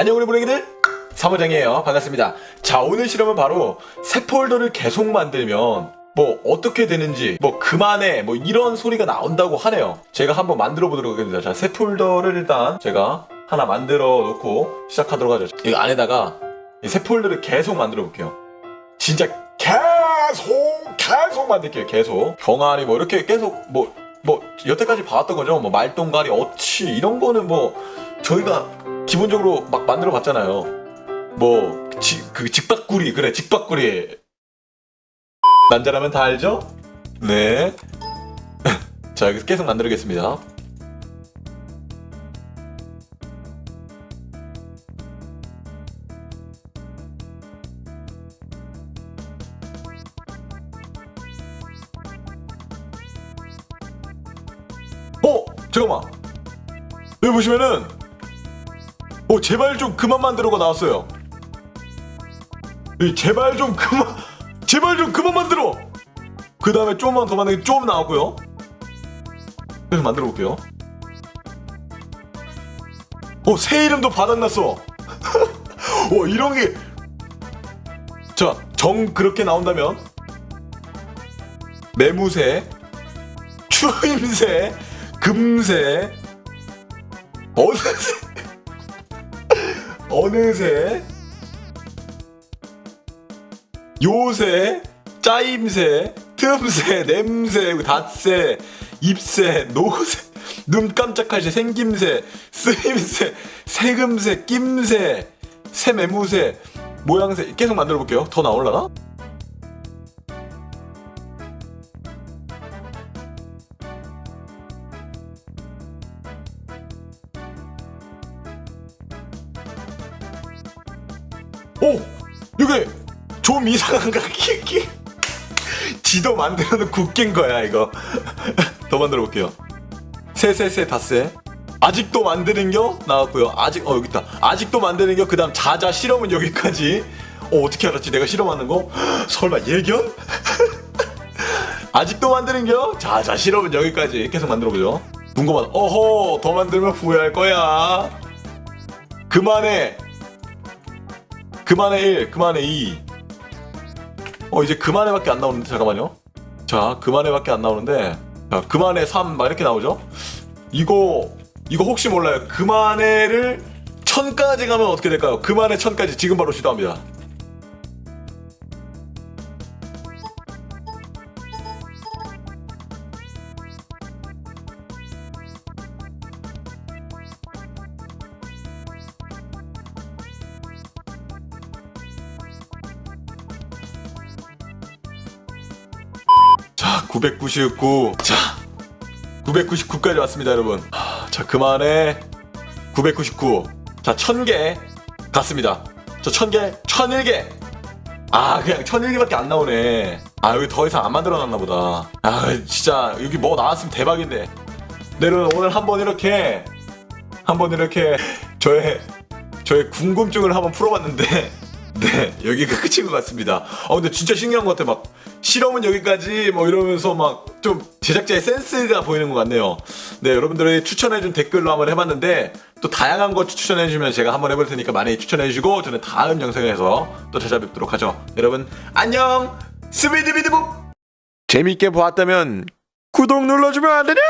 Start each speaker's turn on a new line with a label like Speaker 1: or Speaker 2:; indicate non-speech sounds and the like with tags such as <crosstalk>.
Speaker 1: 안녕 우리 보내기들. 사무장이에요. 반갑습니다. 자 오늘 실험은 바로 새 폴더를 계속 만들면 뭐 어떻게 되는지 뭐 그만해 뭐 이런 소리가 나온다고 하네요. 제가 한번 만들어 보도록 하겠습니다. 자 새 폴더를 일단 제가 하나 만들어 놓고 시작하도록 하죠. 이 안에다가 이새 폴더를 계속 만들어 볼게요. 진짜 계속 계속 만들게요 계속. 병아리 뭐 이렇게 계속 뭐뭐 여태까지 봐왔던 거죠? 뭐 말똥가리 어치 이런 거는 뭐 저희가 기본적으로 막 만들어 봤잖아요 뭐그 직박구리 그래 직박구리 난자라면 다 알죠? 네. <laughs> 자 여기서 계속 만들겠습니다. 어 잠깐만 여기 보시면은 어 제발 좀 그만 만들어가 나왔어요. 이 제발 좀 그만 제발 좀 그만 만들어! 그 다음에 조금만 더 만들기 좀 나왔고요. 계속 만들어 볼게요. 어 새 이름도 바닥났어. <laughs> 어 이런 게 자 정 그렇게 나온다면. 매무새 추임새 금새 어느새 어느새 요새, 짜임새, 틈새, 냄새, 닷새, 입새, 노새, 눈 깜짝할 새, 생김새, 쓰임새, 세금새, 낌새, 새매무새, 모양새 계속 만들어 볼게요. 더 나올라나? 오! 이게 좀 이상한가? <laughs> 키키. 지도 만들어 놓고 웃긴 거야 이거. <laughs> 더 만들어 볼게요. 세세세 닷새 아직도 만드는 겨? 나왔고요. 아직 어 여기 있다. 아직도 만드는 겨? 그 다음 자자 실험은 여기까지. 어 어떻게 알았지? 내가 실험하는 거? <gasps> 설마 예견? <laughs> 아직도 만드는 겨? 자자 실험은 여기까지. 계속 만들어 보죠. 궁금하다. 어허 더 만들면 후회할 거야. 그만해 그만해 1 그만해 2어 이제 그만해밖에 안 나오는데 잠깐만요. 자 그만해밖에 안 나오는데 자 그만해 3막 이렇게 나오죠. 이거 이거 혹시 몰라요. 그만해를 천까지 가면 어떻게 될까요? 그만해 천까지 지금 바로 시도합니다. 999. 자 999까지 왔습니다 여러분. 하, 자 그만해 999. 자 1000개 갔습니다. 저 1000개 1001개. 아 그냥 1001개밖에 안 나오네. 아 여기 더 이상 안 만들어 놨나 보다. 아 진짜 여기 뭐 나왔으면 대박인데. 네 여러분 오늘 한번 이렇게 한번 이렇게 저의 저의 궁금증을 한번 풀어봤는데 <laughs> 네 여기가 끝인 것 같습니다. 아 근데 진짜 신기한 것 같아 막 실험은 여기까지 뭐 이러면서 막 좀 제작자의 센스가 보이는 것 같네요. 네 여러분들이 추천해준 댓글로 한번 해봤는데 또 다양한 거 추천해주면 제가 한번 해볼 테니까 많이 추천해주고 저는 다음 영상에서 또 찾아뵙도록 하죠. 여러분 안녕 스비드비드북 재밌게 보았다면 구독 눌러주면 안 되냐?